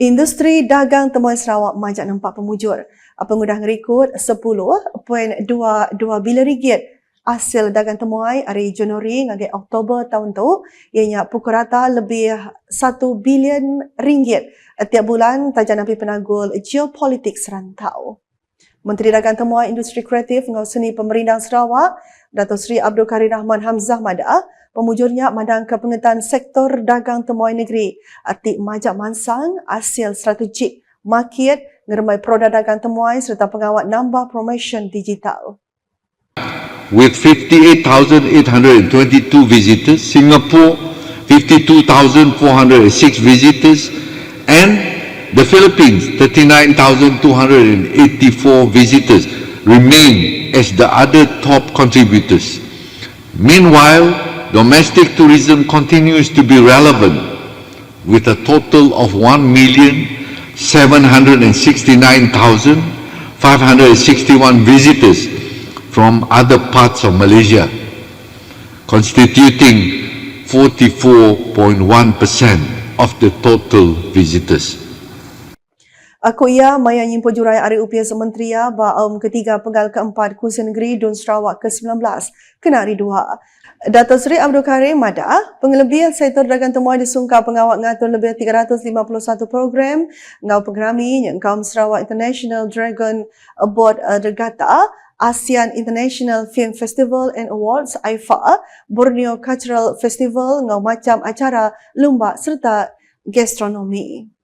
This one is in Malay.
Industri dagang temuan Sarawak majak nampak pemujur. Pengudah ngerikut 10.22 bilion ringgit hasil dagang temuai hari Januari hingga Oktober tahun tu ianya pukul rata lebih 1 bilion ringgit tiap bulan tajan api penagul geopolitik serantau. Menteri Dagang Temuan Industri Kreatif dengan Seni Pemerintah Sarawak, Datuk Seri Abdul Karim Rahman Hamzah Mada, pemujurnya madang kepengetan sektor dagang temuan negeri arti majak mansang hasil strategik market ngeremai produk dagang temuan serta pengawat nambah promotion digital. With 58,822 visitors, Singapore 52,406 visitors, and the Philippines 39,284 visitors remain as the other top contributors. Meanwhile, domestic tourism continues to be relevant with a total of 1,769,561 visitors from other parts of Malaysia, constituting 44.1% of the total visitors. Aku ia maya nyimpo jurai Ari Upia Sementria ba aum ketiga penggal keempat kursi negeri Dun Sarawak ke-19 kena hari dua. Datuk Seri Abdul Karim Mada, pengelebihan sektor dagang temuan disungkap pengawal ngatur lebih 351 program ngau pengerami yang kaum Sarawak International Dragon Award uh, Dergata ASEAN International Film Festival and Awards AIFA, Borneo Cultural Festival ngau macam acara lomba serta gastronomi.